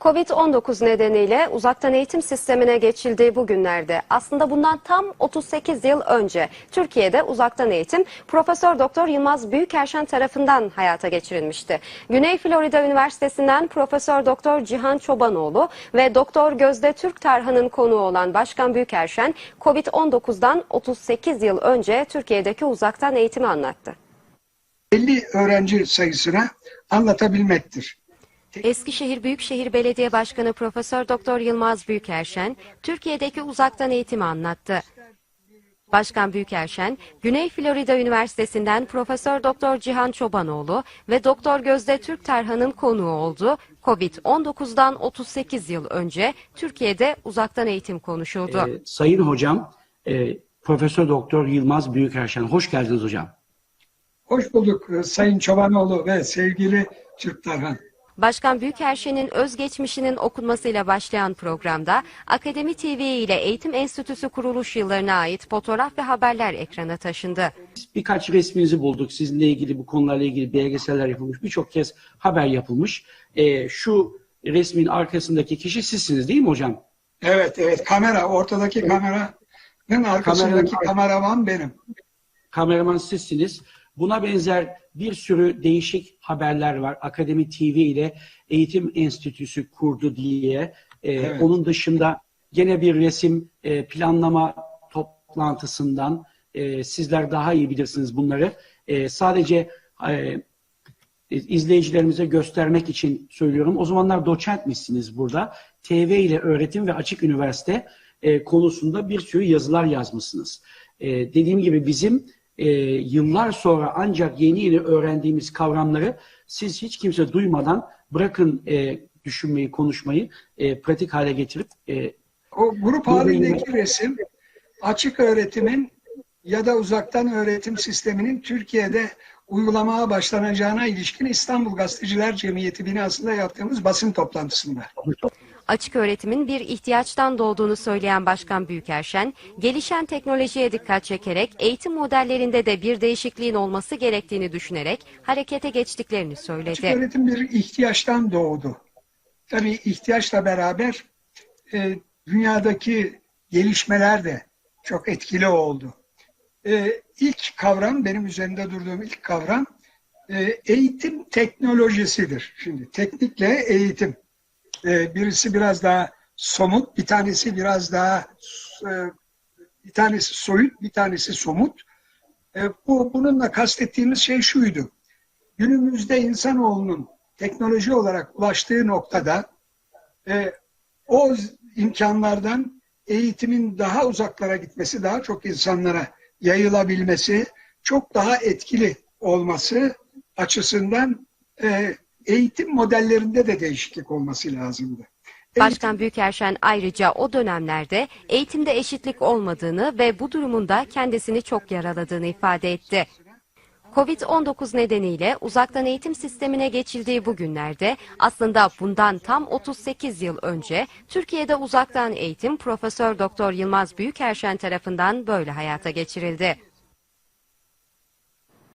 Covid-19 nedeniyle uzaktan eğitim sistemine geçildiği bu günlerde aslında bundan tam 38 yıl önce Türkiye'de uzaktan eğitim Profesör Doktor Yılmaz Büyükerşen tarafından hayata geçirilmişti. Güney Florida Üniversitesi'nden Profesör Doktor Cihan Çobanoğlu ve Doktor Gözde Türk Tarhan'ın konuğu olan Başkan Büyükerşen Covid-19'dan 38 yıl önce Türkiye'deki uzaktan eğitimi anlattı. 50 öğrenci sayısına anlatabilmektir. Eskişehir Büyükşehir Belediye Başkanı Profesör Doktor Yılmaz Büyükerşen, Türkiye'deki uzaktan eğitimi anlattı. Başkan Büyükerşen, Güney Florida Üniversitesi'nden Profesör Doktor Cihan Çobanoğlu ve Doktor Gözde Türk Tarhan'ın konuğu oldu. Covid-19'dan 38 yıl önce Türkiye'de uzaktan eğitim konuşuldu. Ee, Sayın hocam, e, Profesör Doktor Yılmaz Büyükerşen, hoş geldiniz hocam. Hoş bulduk e, Sayın Çobanoğlu ve sevgili Türk Tarhan. Başkan Büyükerşen'in özgeçmişinin okunmasıyla başlayan programda Akademi TV ile Eğitim Enstitüsü kuruluş yıllarına ait fotoğraf ve haberler ekrana taşındı. Birkaç resminizi bulduk. Sizinle ilgili bu konularla ilgili belgeseller yapılmış. Birçok kez haber yapılmış. Ee, şu resmin arkasındaki kişi sizsiniz değil mi hocam? Evet evet kamera ortadaki kameranın arkasındaki Kameranın- kameraman benim. Kameraman sizsiniz. Buna benzer bir sürü değişik haberler var. Akademi TV ile Eğitim Enstitüsü kurdu diye. Ee, Evet. Onun dışında gene bir resim e, planlama toplantısından e, sizler daha iyi bilirsiniz bunları. E, sadece e, izleyicilerimize göstermek için söylüyorum. O zamanlar doçentmişsiniz burada. TV ile öğretim ve açık üniversite e, konusunda bir sürü yazılar yazmışsınız. E, dediğim gibi bizim e, yıllar sonra ancak yeni yeni öğrendiğimiz kavramları siz hiç kimse duymadan bırakın e, düşünmeyi, konuşmayı e, pratik hale getirip e, O grup halindeki resim açık öğretimin ya da uzaktan öğretim sisteminin Türkiye'de uygulamaya başlanacağına ilişkin İstanbul Gazeteciler Cemiyeti binasında yaptığımız basın toplantısında. Açık öğretimin bir ihtiyaçtan doğduğunu söyleyen Başkan Büyükerşen, gelişen teknolojiye dikkat çekerek eğitim modellerinde de bir değişikliğin olması gerektiğini düşünerek harekete geçtiklerini Açık söyledi. öğretim bir ihtiyaçtan doğdu. Tabii ihtiyaçla beraber e, dünyadaki gelişmeler de çok etkili oldu. E, ilk kavram, benim üzerinde durduğum ilk kavram e, eğitim teknolojisidir. Şimdi teknikle eğitim. E, birisi biraz daha somut, bir tanesi biraz daha e, bir tanesi soyut, bir tanesi somut. E, bu bununla kastettiğimiz şey şuydu günümüzde insanoğlunun teknoloji olarak ulaştığı noktada e, o imkanlardan eğitimin daha uzaklara gitmesi, daha çok insanlara yayılabilmesi, çok daha etkili olması açısından eğitim modellerinde de değişiklik olması lazımdı. Başkan Büyükerşen ayrıca o dönemlerde eğitimde eşitlik olmadığını ve bu durumun da kendisini çok yaraladığını ifade etti. Covid-19 nedeniyle uzaktan eğitim sistemine geçildiği bu günlerde aslında bundan tam 38 yıl önce Türkiye'de uzaktan eğitim Profesör Doktor Yılmaz Büyükerşen tarafından böyle hayata geçirildi.